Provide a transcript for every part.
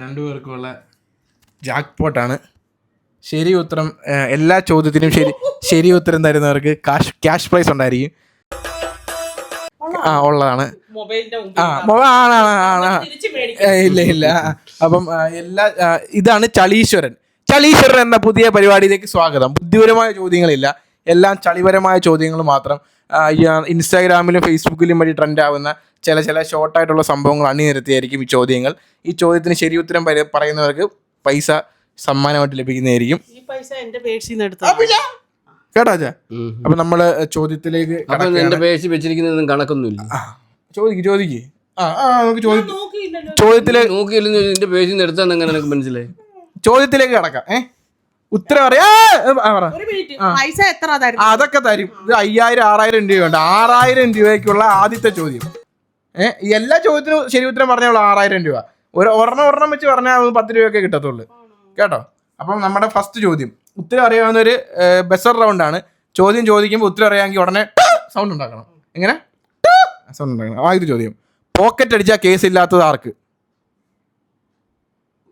രണ്ടുപേർക്കുമുള്ള Jack പോട്ടാണ് ശരി ഉത്തരം എല്ലാ ചോദ്യത്തിനും ശരി ശരി ഉത്തരം തരുന്നവർക്ക് കാഷ് ക്യാഷ് പ്രൈസ് ഉണ്ടായിരിക്കും. ആ ഉള്ളതാണ്. മൊബൈലിന്റെ ആ ആണ് ആണ് ആണ്. ഇല്ല ഇല്ല. അപ്പം എല്ലാ ഇതാണ് ചളീശ്വരൻ. ചളീശ്വരൻ എന്ന പുതിയ പരിപാടിയിലേക്ക് സ്വാഗതം. ബുദ്ധിപരമായ ചോദ്യങ്ങളില്ല. എല്ലാം ചളിപരമായ ചോദ്യങ്ങൾ മാത്രം ഇൻസ്റ്റാഗ്രാമിലും ഫേസ്ബുക്കിലും വഴി ട്രെൻഡ് ആവുന്ന ചില ചില ഷോർട്ടായിട്ടുള്ള സംഭവങ്ങൾ അണിനിരത്തിയായിരിക്കും ഈ ചോദ്യങ്ങൾ. ഈ ചോദ്യത്തിന് ശരി ഉത്തരം പറയുന്നവർക്ക് പൈസ സമ്മാനമായിട്ട് ലഭിക്കുന്നതായിരിക്കും. ഈ പൈസ എന്റെ പേഴ്സിൽ നിന്ന് എടുത്ത കേട്ടോ അച്ഛാ അപ്പൊ നമ്മൾ ചോദ്യത്തിലേക്ക്. എന്റെ പേഴ്സ് വെച്ചിരിക്കുന്നതൊന്നും കണക്കൊന്നുമില്ല. ചോദിക്ക് ചോദിക്ക്. ആ ആ നമുക്ക് ചോദ്യ നോക്കിയില്ലല്ലോ. ചോദ്യത്തിലെ നോക്കിയില്ലെന്ന് നിന്റെ പേഴ്സിൽ നിന്ന് എടുത്താന്ന് എങ്ങനെ മനസ്സിലായി ചോദ്യത്തിലേക്ക് കടക്കാം ഏ? ഉത്തരം പറയാ. പൈസ എത്ര അതൊക്കെ തരും. ഇത് അയ്യായിരം ആറായിരം രൂപ വേണ്ട ആറായിരം രൂപയ്ക്കുള്ള ആദ്യത്തെ ചോദ്യം. ഏഹ് എല്ലാ ചോദ്യത്തിനും ശരി ഉത്തരം പറഞ്ഞോളൂ ആറായിരം രൂപ. ഒരു ഒരെണ്ണം ഒരെണ്ണം വെച്ച് പറഞ്ഞാൽ പത്ത് രൂപയൊക്കെ കിട്ടത്തുള്ളൂ. കേട്ടോ? അപ്പം നമ്മുടെ ഫസ്റ്റ് ചോദ്യം. ഉത്തരം അറിയാവുന്ന ഒരു ബെസർ റൗണ്ട് ആണ്. ചോദ്യം ചോദിക്കുമ്പോൾ ഉത്തരം അറിയാമെങ്കിൽ ഉടനെ സൗണ്ട് ഉണ്ടാക്കണം. എങ്ങനെ? സൗണ്ട് ഉണ്ടാക്കണം. ആദ്യത്തെ ചോദ്യം. പോക്കറ്റ് അടിച്ചാൽ കേസ് ഇല്ലാത്തത് ആർക്ക്?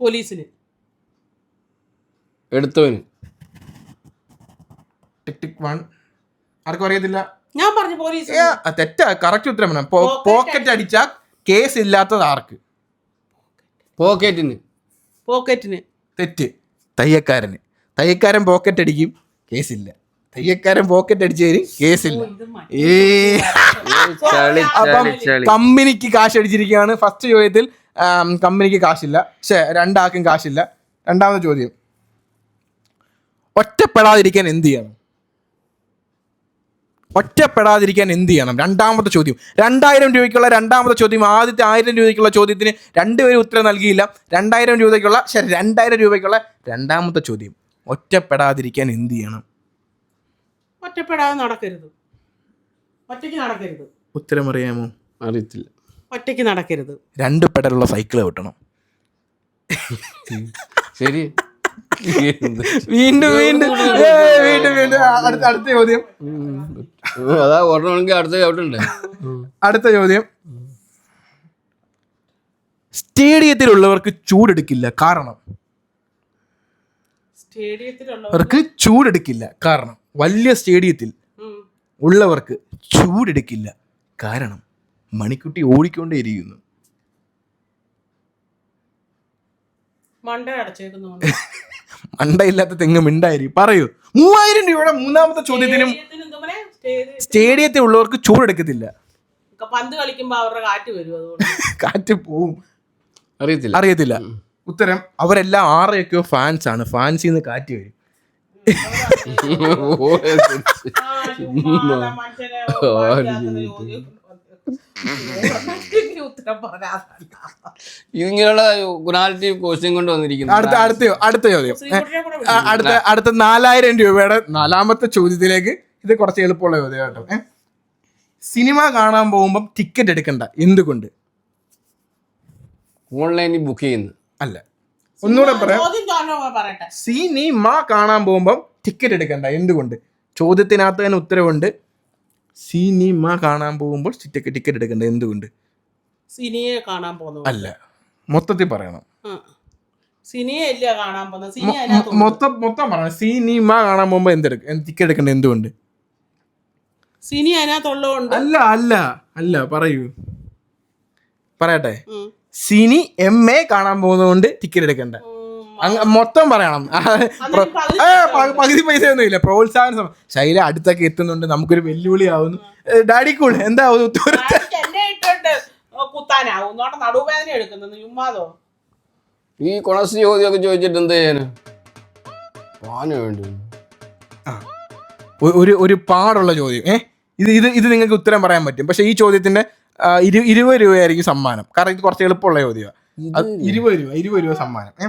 പോലീസിന്. എടുത്തവന് ടിക് ടിക് വൺ. ആർക്കും അറിയത്തില്ല. ഞാൻ പറഞ്ഞു പോലീസ്. ഏ, ആ, തെറ്റാ. കറക്റ്റ് ഉത്തരം വേണം പോക്കറ്റ് അടിച്ചാൽ കേസ് ഇല്ലാത്തത് ആർക്ക്? പോക്കറ്റിന്. പോക്കറ്റിന്. തെറ്റ്. തയ്യക്കാരന്. തയ്യക്കാരൻ പോക്കറ്റ് അടിക്കും കേസില്ല തയ്യക്കാരൻ പോക്കറ്റ് അടിച്ചതിന് കേസില്ല ഏ. ചളി അപ്പം ചളി. ചളി കമ്പനിക്ക് കാശ് അടിച്ചിരിക്കുകയാണ്. ഫസ്റ്റ് ചോദ്യത്തിൽ ആം, കമ്പനിക്ക് കാശില്ല. പക്ഷേ രണ്ടാൾക്കും കാശില്ല. രണ്ടാമത്തെ ചോദ്യം. ഒറ്റപ്പെടാതിരിക്കാൻ എന്ത് ചെയ്യണം? ഒറ്റപ്പെടാതിരിക്കാൻ എന്ത് ചെയ്യണം? രണ്ടാമത്തെ ചോദ്യം. രണ്ടായിരം രൂപയ്ക്കുള്ള രണ്ടാമത്തെ ചോദ്യം. ആദ്യത്തെ ആയിരം രൂപയ്ക്കുള്ള ചോദ്യത്തിന് രണ്ടുപേരും ഉത്തരം നൽകിയില്ല. രണ്ടായിരം രൂപയ്ക്കുള്ള ശരി രണ്ടായിരം രൂപയ്ക്കുള്ള രണ്ടാമത്തെ ചോദ്യം. ഒറ്റപ്പെടാതിരിക്കാൻ എന്ത് ചെയ്യണം? ഒറ്റപ്പെടാതെ നടക്കരുത്. ഒറ്റയ്ക്ക് നടക്കരുത്. ഉത്തരം അറിയാമോ? അറിയത്തില്ല. ഒറ്റയ്ക്ക് നടക്കരുത്. രണ്ട് പെടലുള്ള സൈക്കിൾ കിട്ടണം. ശരി? വീണ്ടും വീണ്ടും. വീണ്ടും വീണ്ടും. അടുത്ത അടുത്ത ചോദ്യം. അതാ ഓടണമെങ്കിൽ അടുത്ത ചവിട്ടണ്ടേ അടുത്ത ചോദ്യം. സ്റ്റേഡിയത്തിലുള്ളവർക്ക് ചൂടെടുക്കില്ല കാരണം. അവർക്ക് ചൂടെടുക്കില്ല കാരണം. വലിയ സ്റ്റേഡിയത്തിൽ ഉള്ളവർക്ക് ചൂടെടുക്കില്ല കാരണം. മണിക്കുട്ടി ഓടിക്കൊണ്ടേയിരിക്കുന്നു. മണ്ട അടച്ചേക്കുന്നു മണ്ടയില്ലാത്ത തെങ്ങ് മിണ്ടായി പറയൂ മൂവായിരം രൂപയുടെ മൂന്നാമത്തെ ചോദ്യത്തിനും സ്റ്റേഡിയത്തിൽ ഉള്ളവർക്ക് ചൂടെടുക്കത്തില്ല പന്ത് കളിക്കുമ്പോ അവരുടെ കാറ്റ് വരും അതുകൊണ്ട് കാറ്റ് പോവും അറിയത്തില്ല അറിയത്തില്ല ഉത്തരം അവരെല്ലാം ആറയൊക്കെയോ ഫാൻസ് ആണ് ഫാൻസിൽ നിന്ന് കാറ്റ് വരും. ഉത്തരം പറയാതല്ല. ഇതിങ്ങനെയുള്ള ഗുണാലിറ്റി കോച്ചിങ് കൊണ്ട് വന്നിരിക്കുന്നു. അടുത്ത അടുത്ത അടുത്ത ചോദ്യം. അടുത്ത അടുത്ത നാലായിരം രൂപയുടെ നാലാമത്തെ ചോദ്യത്തിലേക്ക് ഇത് കുറച്ച് എളുപ്പമുള്ള ചോദ്യം കേട്ടോ. സിനിമ കാണാൻ പോകുമ്പോൾ ടിക്കറ്റ് എടുക്കണ്ട. എന്തുകൊണ്ട്? ഓൺലൈനിൽ ബുക്ക് ചെയ്യുന്നു. അല്ല. ഒന്നുകൂടെ പറയാം. ചോദ്യം ചോദിച്ചോ പറയട്ടെ. സിനിമ കാണാൻ പോകുമ്പോൾ ടിക്കറ്റ് എടുക്കണ്ട. എന്തുകൊണ്ട്? ചോദ്യത്തിനകത്ത് തന്നെ ഉത്തരവുണ്ട്. സിനിമ കാണാൻ പോകുമ്പോൾ ടിക്കറ്റ് ടിക്കറ്റ് എടുക്കണ്ട. എന്തുകൊണ്ട്? സിനിയെ കാണാൻ പോകുന്നത് അല്ല മൊത്തത്തിൽ പറയണം. ഇല്ല കാണാൻ പോകുന്നത്? സിനി മൊ- അതിനകത്ത് മൊത്തം മൊത്തം പറയണം. സിനിമ കാണാൻ പോകുമ്പോൾ എന്തെടുക്കും ടിക്കറ്റ് എടുക്കണ്ട എന്തുകൊണ്ട്? സിനി അതിനകത്തുള്ളതുകൊണ്ട് അല്ല അല്ല അല്ല പറയൂ. പറയട്ടെ. സിനി എം എ കാണാൻ പോകുന്നതുകൊണ്ട് ടിക്കറ്റ് എടുക്കണ്ട. മൊത്തം പറയണം. പകുതി പൈസ ഒന്നും ഇല്ല. പ്രോത്സാഹന ശൈല അടുത്തൊക്കെ എത്തുന്നുണ്ട്. നമുക്കൊരു വെല്ലുവിളി ആവുന്നു ഡാഡി കൂൾ എന്താ ഉത്തരം ആർക്ക് എന്നെ ഇട്ടുണ്ട് കുത്താനാവും. നോട്ടെ നടുവേദന എടുക്കുന്നത്? ചുമ്മാതോ? ഈ കൊണസ് ചോദ്യമൊക്കെ ചോദിച്ചിട്ട് എന്താ ചെയ്യാന്? പാന് വേണ്ടി ഒ- ഒരു ഒരു പാടുള്ള ചോദ്യം. ഏ? ഇത് ഇത് ഇത് നിങ്ങൾക്ക് ഉത്തരം പറയാൻ പറ്റും. പക്ഷെ ഈ ചോദ്യത്തിന്റെ ആ, ഇരു ഇരുപത് രൂപയായിരിക്കും സമ്മാനം. കാരണം ഇത് കുറച്ച് എളുപ്പമുള്ള ചോദ്യമാണ് ഇരുപത് രൂപ ഇരുപത് രൂപ സമ്മാനം. ഏ?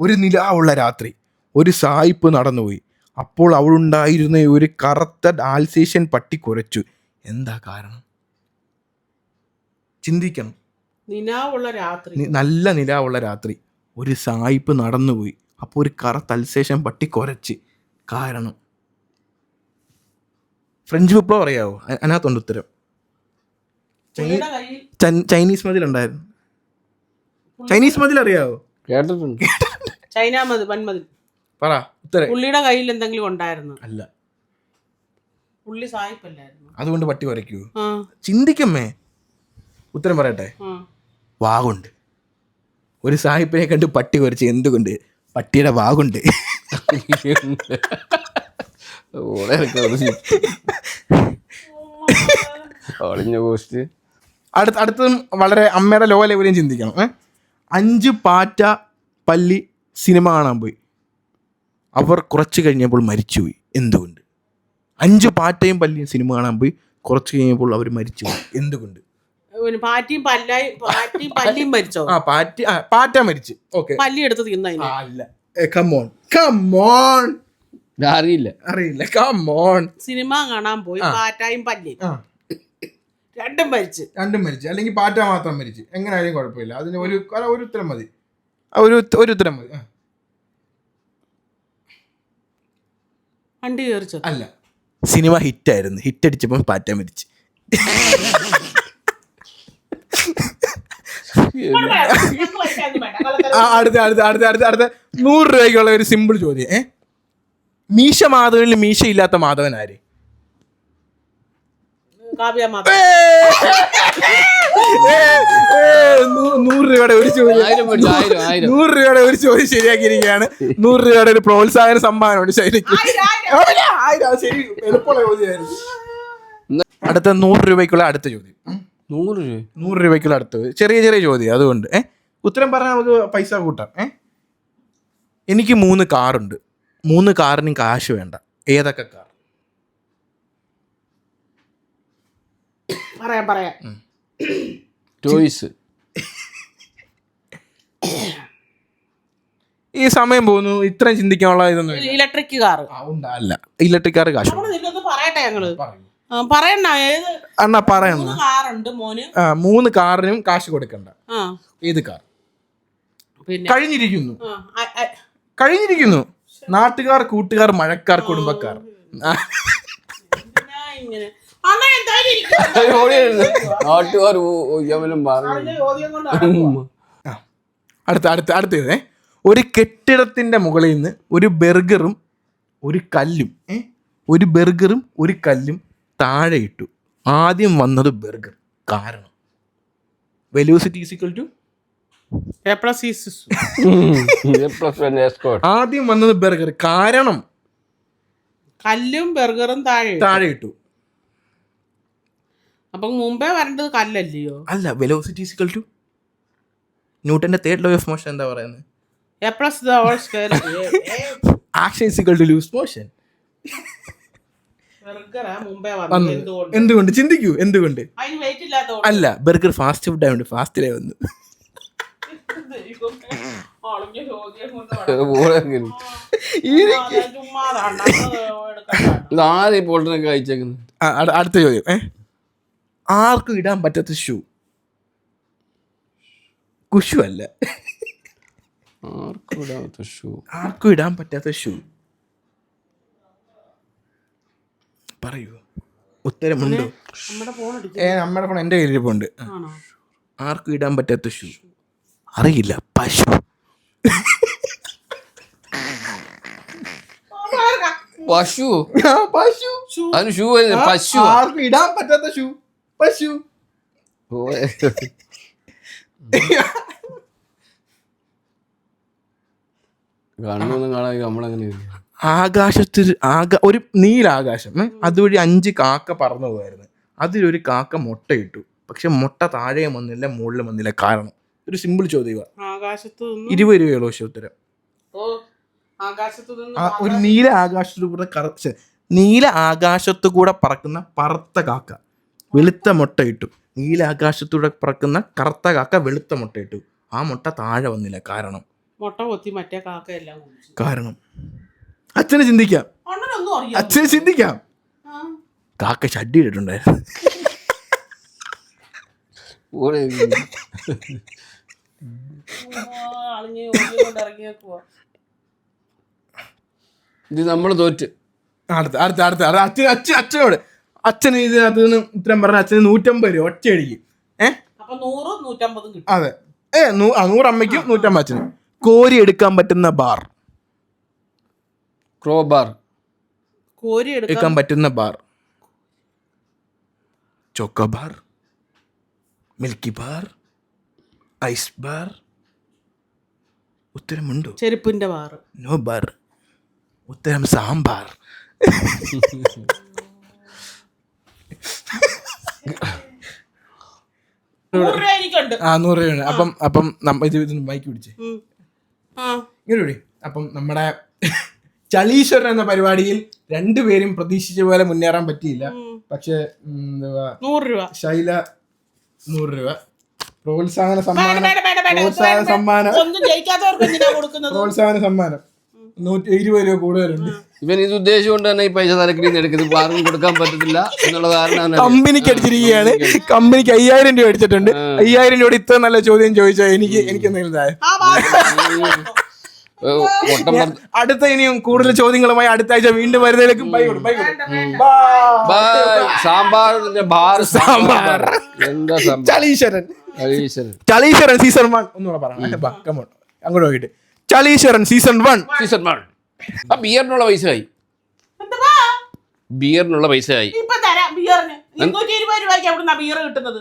ഒരു നിലാവുള്ള രാത്രി. ഒരു സായിപ്പ് നടന്നുപോയി. അപ്പോൾ അവളുണ്ടായിരുന്ന ഒരു കറുത്ത ആൽസേഷ്യൻ പട്ടി കുറച്ചു എന്താ കാരണം? ചിന്തിക്കണം. നിനാവുള്ള രാത്രി. നല്ല നിലാവുള്ള രാത്രി. ഒരു സായിപ്പ് നടന്നുപോയി. അപ്പോൾ ഒരു കറ തൽശേഷം പട്ടി കുരച്ച്. കാരണം. ഫ്രഞ്ച് വിപ്ലവം അറിയാവോ? അതിനകത്തുണ്ട് ഉത്തരം. ചൈനീസ് മതിൽ ഉണ്ടായിരുന്നു ചൈനീസ് മതിൽ അറിയാവോ കേട്ടിട്ടുണ്ട്. ചൈന മതിൽ. വൻമതിൽ പറ ഉത്തരം. പുള്ളിയുടെ കയ്യിൽ എന്തെങ്കിലും ഉണ്ടായിരുന്നു. അല്ല. പുള്ളി സായിപ്പല്ലായിരുന്നു. അതുകൊണ്ട് പട്ടി വരയ്ക്കൂ ആ. ചിന്തിക്കമ്മേ. ഉത്തരം പറയട്ടെ? വാഗുണ്ട്. ഒരു സാഹിബിനെ കണ്ട് പട്ടി കുറച്ച് എന്തുകൊണ്ട്? പട്ടിയുടെ വാഗുണ്ട്. ഓളെ ഒളിഞ്ഞ പോസ്റ്റ്. അടുത്ത അടുത്തതും വളരെ അമ്മയുടെ ലോ ലെവലും ചിന്തിക്കണം ഏ? അഞ്ച് പാറ്റ പല്ലി സിനിമ കാണാൻ പോയി. അവർ കുറച്ച് കഴിഞ്ഞപ്പോൾ മരിച്ചുപോയി എന്തുകൊണ്ട്? അഞ്ച് പാറ്റയും പല്ലിയും സിനിമ കാണാൻ പോയി കുറച്ച് കഴിഞ്ഞപ്പോൾ അവർ മരിച്ചുപോയി എന്തുകൊണ്ട്? പാറ്റിയും പല്ലായും പാറ്റിയും പല്ലിയും മരിച്ചോ? ആ പാറ്റ ആ, പാറ്റ മരിച്ചു. ഓക്കെ പല്ലി എടുത്ത് തിന്നതിന് അല്ല കമ്മോൺ കമ്മോൺ അറിയില്ല. അറിയില്ല. കമ്മോൺ സിനിമ കാണാൻ പോയി. പാറ്റായും പല്ലിയും. ആ. രണ്ടും മരിച്ച്. രണ്ടും മരിച്ചു. അല്ലെങ്കിൽ പാറ്റ മാത്രം മരിച്ചു. എങ്ങനെയായാലും കുഴപ്പമില്ല. അതിന് ഒരു അല്ല, ഒരു ഉത്തരം മതി. ആ, ഒരു ഉത്ത- ഒരു ഉത്തരം മതി. ആ. വണ്ടി അല്ല. സിനിമ ഹിറ്റായിരുന്നു. ഹിറ്റ് അടിച്ചപ്പോൾ പാറ്റ മരിച്ചു ആ, അടുത്ത അടുത്ത അടുത്ത അടുത്ത അടുത്ത. നൂറ് രൂപയ്ക്കുള്ള ഒരു സിമ്പിൾ ചോദ്യം. ഏ? മീശ മാധവനിൽ മീശ ഇല്ലാത്ത മാധവൻ. ആര് നൂറ് രൂപയുടെ ഒരു ചോദ്യം. നൂറ് രൂപയുടെ ഒരു ചോദ്യം ശരിയാക്കിയിരിക്കുകയാണ്. നൂറ് രൂപയുടെ ഒരു പ്രോത്സാഹന സമ്മാനമുണ്ട് ശരിക്കും ശരി എളുപ്പമുള്ള ചോദ്യമായിരുന്നു. അടുത്ത നൂറ് രൂപയ്ക്കുള്ള അടുത്ത ചോദ്യം. നൂറ് രൂപ. നൂറ് രൂപയ്ക്കുള്ള അടുത്തത് ചെറിയ ചെറിയ ചോദ്യം അതുകൊണ്ട്. ഏ? ഉത്തരം പറഞ്ഞാൽ നമുക്ക് പൈസ കൂട്ടാം. ഏ? എനിക്ക് മൂന്ന് കാറുണ്ട്. മൂന്ന് കാറിനും കാശ് വേണ്ട. ഏതൊക്കെ കാർ? പറയാം പറയാം. ചോയ്സ് ഈ സമയം പോകുന്നു. ഇത്രയും ചിന്തിക്കാനുള്ള ഇതൊന്നും ഇല്ല. ഇലക്ട്രിക് കാർ ആ, ഉണ്ട്, അല്ല. ഇലക്ട്രിക് കാർ കാശ് നമ്മൾ നിന്നൊന്ന് പറയട്ടെ ഞങ്ങൾ. പറയണ്ട. ഏത് അണ്ണാ പറയണ മൂന്ന് കാറുണ്ട് മോന്. ആ മൂന്ന് കാറിനും കാശ് കൊടുക്കണ്ട. ആ. ഏത് കാർ? പിന്നെ? കഴിഞ്ഞിരിക്കുന്നു. കഴിഞ്ഞിരിക്കുന്നു. നാട്ടുകാർ കൂട്ടുകാർ മഴക്കാർ കുടുംബക്കാർ. അടുത്ത. നാട്ടുകാർ. അടുത്ത അടുത്ത ഒരു കെട്ടിടത്തിന്റെ മുകളിൽ നിന്ന് ഒരു ബർഗറും ഒരു കല്ലും. ഒരു ബർഗറും ഒരു കല്ലും താഴെ ഇട്ടു. ആദ്യം വന്നത് ബർഗർ. കാരണം. വെലോസിറ്റി ടു വൺ ആദ്യം വന്നത് ബർഗർ. കാരണം. കല്ലും ബർഗറും താഴെ ഇട്ടു. താഴെ ഇട്ടു. അപ്പൊ മുമ്പേ വരേണ്ടത് കല്ലല്ലയോ? അല്ല വെലോസിറ്റി ഈസിക്കൽ ടു ന്യൂട്ടന്റെ തേർഡ് ലോ ഓഫ് മോഷൻ എന്താ പറയുന്നത് a plus the whole square action is equal to loose motion ബർഗറാ മുമ്പേ വന്നത് വന്നത് എന്തുകൊണ്ട്? എന്തുകൊണ്ട്? ചിന്തിക്കൂ. എന്തുകൊണ്ട്? അല്ല ബർഗർ ഫാസ്റ്റ് ഫുഡ് ആയതുകൊണ്ട് ഫാസ്റ്റിലേ വന്നു. അടുത്ത ചോദ്യം. ഏ? ആർക്കും ഇടാൻ പറ്റാത്ത ഷൂ കുഷു അല്ല. ആർക്കും ഇടാത്ത ഷൂ ആർക്കും ഇടാൻ പറ്റാത്ത ഷൂ പറയൂ ഉത്തരമുണ്ടോ? നമ്മുടെ ഫോൺ അടിക്കും. ഏ നമ്മുടെ ഫോൺ എന്റെ കയ്യിലിരിപ്പുണ്ട്. ആ. ആർക്കും ഇടാൻ പറ്റാത്ത ഷൂ അറിയില്ല പശു. പശു. ആ, പശു. അതിന് ഷൂ പശു. ആർക്കും ഇടാൻ പറ്റാത്ത ഷൂ. പശു. കണ്ണൊന്നും കാണാൻ നമ്മളങ്ങനെ ഇരിക്കും. ആകാശത്തിൽ ആകാ ഒരു നീലാകാശം? അതുവഴി അഞ്ച് കാക്ക പറന്നു പോയായിരുന്നു അതിലൊരു കാക്ക മുട്ടയിട്ടു. പക്ഷെ മുട്ട താഴെ വന്നില്ല മുകളിൽ വന്നില്ല. കാരണം ഒരു സിമ്പിൾ ചോദ്യമാണ് നിന്ന് ഇരുപത് രൂപയുള്ള ഉത്തരം. ഒരു നീല ആകാശത്തു കൂടെ കറ നീല ആകാശത്തു കൂടെ പറക്കുന്ന പറത്ത കാക്ക വെളുത്ത മുട്ടയിട്ടു. നീല ആകാശത്തൂടെ പറക്കുന്ന കറുത്ത കാക്ക വെളുത്ത മുട്ടയിട്ടു. ആ മുട്ട താഴെ വന്നില്ല. കാരണം മുട്ട കൊത്തി മറ്റേ കാക്ക എല്ലാം കാരണം അച്ഛനെ ചിന്തിക്കാം. അച്ഛനെ ചിന്തിക്കാം. കാക്ക ഷഡ്ഡി ഇട്ടിട്ടുണ്ടായിരുന്നു. ഇത് നമ്മൾ തോറ്റ്. അടുത്ത അടുത്ത അടുത്ത അത് അച്ഛൻ അച്ഛൻ അച്ഛനോട്. അച്ഛന് ഇതിനകത്ത് നിന്ന് ഉത്തരം പറഞ്ഞ അച്ഛന് നൂറ്റമ്പത് രൂപ ഒറ്റയടിക്ക്. അടിക്കും ഏഹ് അതെ. ഏ നൂറ് അമ്മയ്ക്കും നൂറ്റമ്പത് അച്ഛനും കോരി എടുക്കാൻ പറ്റുന്ന ബാർ. കോരി എടുക്കാം എടുക്കാൻ പറ്റുന്ന bar. Choco bar? Milky bar? Ice bar? ഉത്തരമുണ്ടോ? ചെരുപ്പിന്റെ ബാർ. No bar. ഉത്തരം സാമ്പാർ. നൂറ് രൂപ എനിക്കുണ്ട് ആ നൂറ് രൂപയാണ് അപ്പം അപ്പം നമ്മ ഇത് മൈക്ക് പിടിച്ച്. ഉം. ആ. ഇങ്ങനെ വിടി. അപ്പം നമ്മുടെ ചളീശ്വരൻ എന്ന പരിപാടിയിൽ രണ്ടുപേരും പ്രതീക്ഷിച്ച പോലെ മുന്നേറാൻ പറ്റിയില്ല. പക്ഷെ എന്തുവാ? നൂറ് രൂപ. ശൈല നൂറ് രൂപ. പ്രോത്സാഹന സമ്മാനം. പ്രോത്സാഹന സമ്മാനം. ഒന്നും ജയിക്കാത്തവർക്ക് എന്തിനാ കൊടുക്കുന്നത്? പ്രോത്സാഹന സമ്മാനം. നൂറ്റി ഇരുപത് രൂപ കൂടുതലുണ്ട്. ഇവൻ ഇത് ഉദ്ദേശിച്ചുകൊണ്ട് തന്നെ ഈ പൈസ തലക്കിടിന്ന് എടുക്കുന്നത്. ഇപ്പൊ ആർക്കും കൊടുക്കാൻ പറ്റത്തില്ല എന്നുള്ള കാരണം കമ്പനിക്ക് അടിച്ചിരിക്കുകയാണ് കമ്പനിക്ക് അയ്യായിരം രൂപ അടിച്ചിട്ടുണ്ട് അയ്യായിരം രൂപ ഇത്ര നല്ല ചോദ്യം ചോദിച്ചാൽ എനിക്ക് എനിക്ക് എന്തെങ്കിലും അടുത്ത ഇനിയും കൂടുതൽ ചോദ്യങ്ങളുമായി അടുത്ത ആഴ്ച വീണ്ടും വരുന്നതിലേക്ക് ബൈ ബൈ സാമ്പാറിന്റെ ബാർ സാമ്പാർ. എന്താ സാമ്പാർ? ചളീശ്വരൻ. ചളീശ്വരൻ. സീസൺ വൺ ഒന്നുകൂടെ കമോൺ അങ്ങോട്ട് പോയിട്ട് Chaleeshwaran season one season one ആ ബിയറിനുള്ള പൈസ ആയി ബിയറിനുള്ള ഇപ്പൊ തരാം ബിയറിന് ബിയർ കിട്ടുന്നത്.